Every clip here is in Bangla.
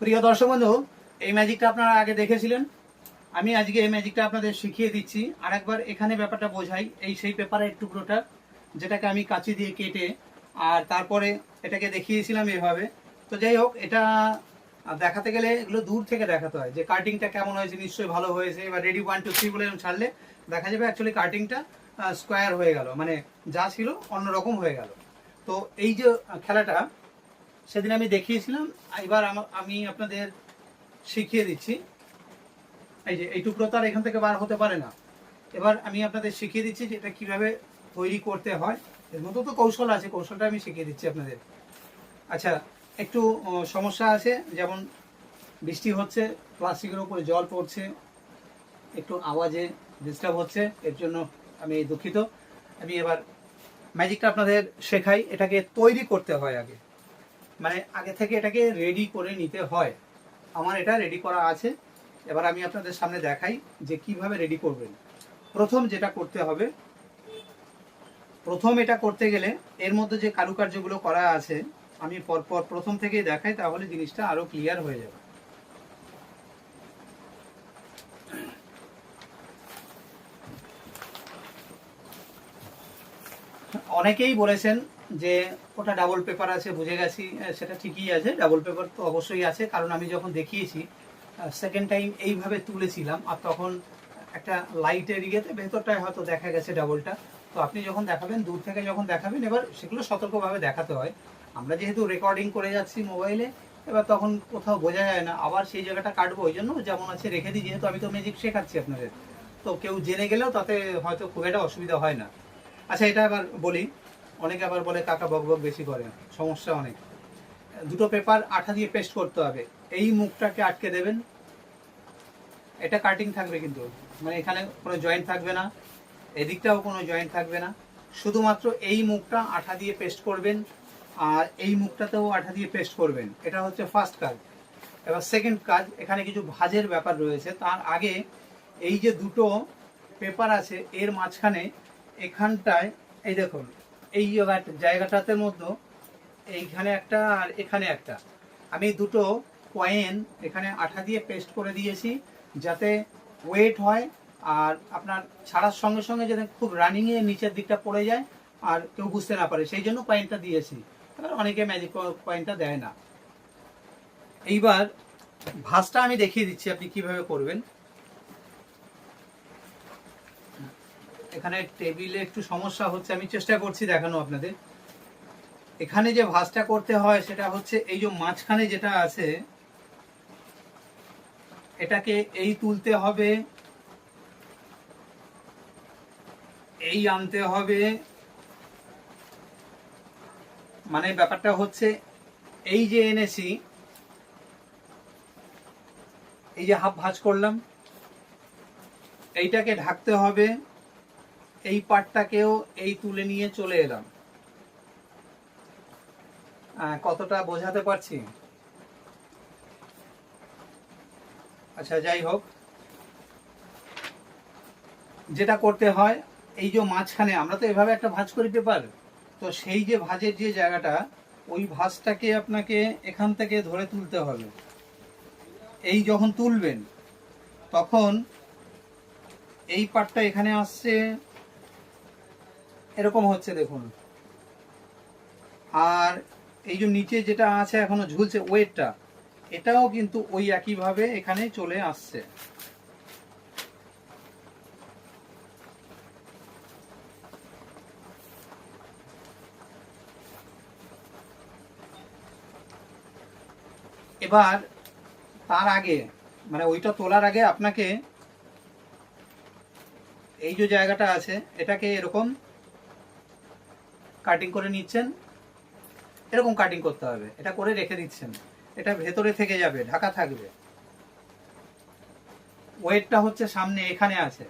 প্রিয় দর্শক বন্ধু, এই ম্যাজিকটা আপনারা আগে দেখেছিলেন। আমি আজকে এই ম্যাজিকটা আপনাদের শিখিয়ে দিচ্ছি। আর একবার এখানে ব্যাপারটা বোঝাই, এই সেই পেপারের টুকরোটা, যেটাকে আমি কাঁচি দিয়ে কেটে আর তারপরে এটাকে দেখিয়েছিলাম এভাবে। তো যাই হোক, এটা দেখাতে গেলে এগুলো দূর থেকে দেখাতে হয় যে কাটিংটা কেমন হয়েছে, নিশ্চয়ই ভালো হয়েছে। এবার রেডি ওয়ান টু থ্রি বলে ছাড়লে দেখা যাবে অ্যাকচুয়ালি কাটিংটা স্কোয়ার হয়ে গেল। মানে যা ছিল অন্যরকম হয়ে গেল। তো এই যে খেলাটা সেদিন আমি দেখিয়েছিলাম, এবার আমা- আপনাদের শিখিয়ে দিচ্ছি। এই যে, এই টুকরো তো আর এখান থেকে বার হতে পারে না। এবার আমি আপনাদের শিখিয়ে দিচ্ছি যে এটা কীভাবে তৈরি করতে হয়। এর মধ্যে তো কৌশল আছে, কৌশলটা আমি শিখিয়ে দিচ্ছি আপনাদের। আচ্ছা একটু সমস্যা আছে, যেমন বৃষ্টি হচ্ছে, প্লাস্টিকের উপরে জল পড়ছে, একটু আওয়াজে ডিস্টার্ব হচ্ছে, এর জন্য আমি দুঃখিত। আমি এবার ম্যাজিকটা আপনাদের শেখাই, এটাকে তৈরি করতে হয় আগে। মানে আগে থেকে এটাকে রেডি করে নিতে হয়। আমার এটা রেডি করা আছে। এবার আমি আপনাদের সামনে দেখাই যে কীভাবে রেডি করবেন। প্রথম যেটা করতে হবে, প্রথম এটা করতে গেলে এর মধ্যে যে কারুকার্যগুলো করা আছে, আমি পরপর প্রথম থেকেই দেখাই, তাহলে জিনিসটা আরও ক্লিয়ার হয়ে যাবে। অনেকেই বলেছেন যে ওটা ডাবল পেপার আছে, বুঝে গেছি সেটা ঠিকই আছে ডাবল পেপার তো অবশ্যই আছে, কারণ আমি যখন দেখিয়েছি সেকেন্ড টাইম এইভাবে তুলেছিলাম, আর তখন একটা লাইটের ইয়েতে ভেতরটায় হয়তো দেখা গেছে ডাবলটা তো আপনি যখন দেখাবেন, দূর থেকে যখন দেখাবেন, এবার সেগুলো সতর্কভাবে দেখাতে হয়। আমরা যেহেতু রেকর্ডিং করে যাচ্ছি মোবাইলে এবার তখন কোথাও বোঝা যায় না, আবার সেই জায়গাটা কাটবো, ওই জন্য যেমন আছে রেখে দিই, যেহেতু আমি তো ম্যাজিক শেখাচ্ছি আপনাদের। তো কেউ জেনে গেলেও তাতে হয়তো খুব একটা অসুবিধা হয় না। আচ্ছা এটা আবার বলি অনেকে আবার বলে কাকা বক বক বেশি করে। সমস্যা অনেক। দুটো পেপার আঠা দিয়ে পেস্ট করতে হবে। এই মুখটাকে আটকে দেবেন। এটা কাটিং থাকবে কিন্তু। মানে এখানে কোনো জয়েন্ট থাকবে না। এদিকটাও কোনো জয়েন্ট থাকবে না। শুধুমাত্র এই মুখটা আঠা দিয়ে পেস্ট করবেন আর এই মুখটাতেও আঠা দিয়ে পেস্ট করবেন। এটা হচ্ছে ফার্স্ট কাজ। এবার সেকেন্ড কাজ, এখানে কিছু ভাজের ব্যাপার রয়েছে। তার আগে এই যে দুটো পেপার আছে, এর মাঝখানে এখানটায়, এই দেখুন এই জায়গা- জায়গাটাতে মধ্যে এইখানে একটা আর এখানে একটা। আমি দুটো কয়েন এখানে আঠা দিয়ে পেস্ট করে দিয়েছি যাতে ওয়েট হয় আর আপনার ছাড়ার সঙ্গে সঙ্গে যাতে খুব রানিং এ নিচের দিকটা পড়ে যায় আর কেউ বুঝতে না পারে। সেই জন্য কয়েনটা দিয়েছি। এবার অনেকে ম্যাজিক কয়েনটা দেয় না। এইবার ভাঁজটা আমি দেখিয়ে দিচ্ছি আপনি কীভাবে করবেন। এখানে টেবিলে একটু সমস্যা হচ্ছে, আমি চেষ্টা করছি দেখানো আপনাদের। এখানে যে ভাঁজটা করতে হয়, সেটা হচ্ছে এই যে মাঝখানে যেটা আছে, এটাকে এই তুলতে হবে, এই আনতে হবে। মানে ব্যাপারটা হচ্ছে, এই যে এনেছি, এই যে হাফ ভাঁজ করলাম, এইটাকে ঢাকতে হবে। এই পার্টটাকেও এই তুলে নিয়ে চলে এলাম। আহ, কতটা বোঝাতে পারছি? আচ্ছা যাই হোক। যেটা করতে হয় এই যে মাঝখানে আমরা তো এভাবে একটা ভাঁজ করি পেপার তো সেই যে ভাঁজের যে জায়গাটা ওই ভাঁজটাকে আপনাকে এখান থেকে ধরে তুলতে হবে। এই যখন তুলবেন তখন এই পার্টটা এখানে আসছে এরকম হচ্ছে দেখুন। আর এই যে নিচে যেটা আছে এখনও ঝুলছে ওয়েটটা, এটাও কিন্তু ওই একইভাবে এখানে চলে আসছে। এবার তার আগে মানে ওইটা তোলার আগে আপনাকে এই যে জায়গাটা আছে, এটাকে এরকম কাটিং করে নিচ্ছেন। এরকম কাটিং করতে হবে। এটা করে রেখে দিচ্ছেন। এটা ভেতরে থেকে যাবে, ঢাকা থাকবে। ওয়েটটা হচ্ছে সামনে এখানে আছে।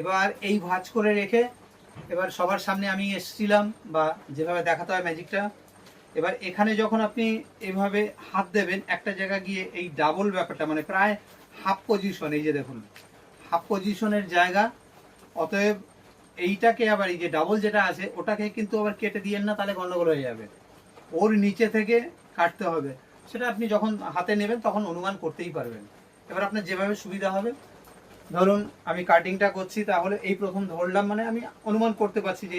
এবার এই ভাঁজ করে রেখে এবার সবার সামনে আমি এসেছিলাম বা যেভাবে দেখাতে হয় ম্যাজিকটা এবার এখানে যখন আপনি এভাবে হাত দেবেন, একটা জায়গা গিয়ে এই ডাবল ব্যাপারটা মানে প্রায় হাফ পজিশন এই যে দেখুন হাফ পজিশনের জায়গা, অতএব এইটাকে আবার এই যে ডাবল যেটা আছে, ওটাকে কিন্তু আবার কেটে দিয়েন না, তাহলে গন্ডগোল হয়ে যাবে। ওর নিচে থেকে কাটতে হবে। সেটা আপনি যখন হাতে নেবেন, তখন অনুমান করতেই পারবেন। এবার আপনার যেভাবে সুবিধা হবে। ধরুন, আমি কাটিংটা করছি, তাহলে এই প্রথম ধরলাম মানে আমি অনুমান করতে পারছি যে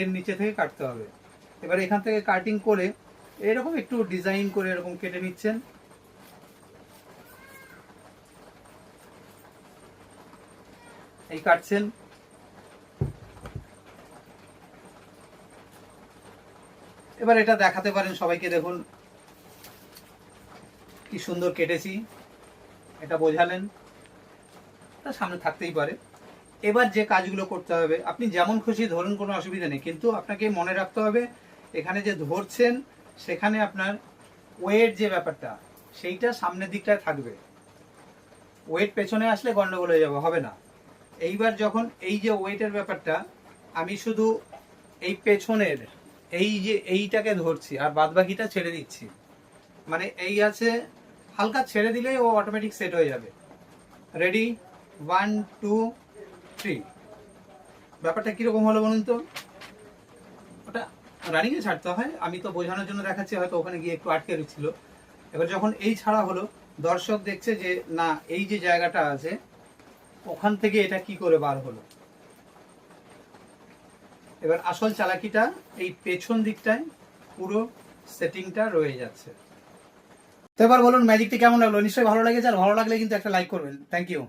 এর নিচে থেকে কাটতে হবে। এবার এখান থেকে কাটিং করে, এরকম একটু ডিজাইন করে এরকম কেটে নিচ্ছেন। এই কাটছেন। এবার এটা দেখাতে পারেন সবাইকে, দেখুন। কি সুন্দর কেটেছি। এটা বোঝালেন। তা সামনে থাকতেই পারে। এবার যে কাজগুলো করতে হবে, আপনি যেমন খুশি ধরুন, কোনো অসুবিধা নেই। কিন্তু আপনাকে মনে রাখতে হবে, এখানে যে ধরছেন, সেখানে আপনার ওয়েট যে ব্যাপারটা, সেইটা সামনের দিকটায় থাকবে। ওয়েট পেছনে আসলে গন্ডগোল হয়ে যাবে, হবে না। এইবার যখন এই যে ওয়েটের ব্যাপারটা, আমি শুধু এই পেছনের এই যে, এইটাকে ধরছি, আর বাদবাকিটা ছেড়ে দিচ্ছি। মানে এই আছে, হালকা ছেড়ে দিলেই ও অটোমেটিক সেট হয়ে যাবে। রেডি ওয়ান টু থ্রি ব্যাপারটা কীরকম হলো বলুন তো? ওটা রানিংয়ে ছাড়তে হয়, আমি তো বোঝানোর জন্য দেখাচ্ছি, হয়তো ওখানে গিয়ে একটু আটকে ছিল এবার যখন এই ছাড়া হলো, দর্শক দেখছে যে, না, এই যে জায়গাটা আছে, ওখান থেকে এটা কি করে বার হলো? এবার আসল চালাকিটা এই পেছন দিকটায় পুরো সেটিংটা রয়ে যাচ্ছে। তো এবার বলুন ম্যাজিকটি কেমন লাগল? নিশ্চয়ই ভালো লেগেছে, আর ভালো লাগলে কিন্তু একটা লাইক করবেন। থ্যাংক ইউ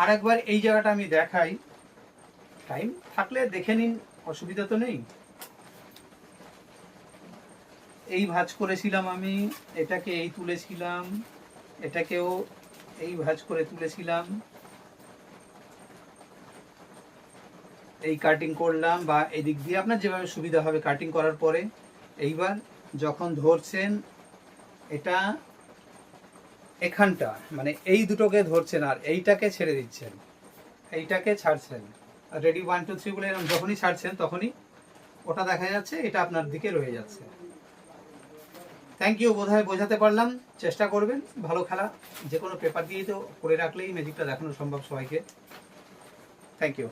আর একবার এই জায়গাটা আমি দেখাই। টাইম থাকলে দেখে নিন, অসুবিধা তো নেই। এই ভাঁজ করেছিলাম আমি, এটাকে এই তুলেছিলাম, এটাকেও এই ভাঁজ করে তুলেছিলাম। এই কাটিং করলাম বা এদিক দিয়ে আপনার যেভাবে সুবিধা হবে কাটিং করার পরে, এইবার যখন ধরছেন এটা এখানটা মানে এই দুটোকে ধরছেন আর এইটাকে ছেড়ে দিচ্ছেন, এইটাকে ছাড়ছেন। রেডি ওয়ান টু থ্রি বলে এরকম যখনই ছাড়ছেন তখনই ওটা দেখা যাচ্ছে এটা আপনার দিকে রয়ে যাচ্ছে। থ্যাংক ইউ বোধহয় বোঝাতে পারলাম, চেষ্টা করবেন, ভালো খেলা, যে কোনো পেপার দিয়েই তো করে রাখলেই ম্যাজিকটা দেখানো সম্ভব সবাইকে। Thank you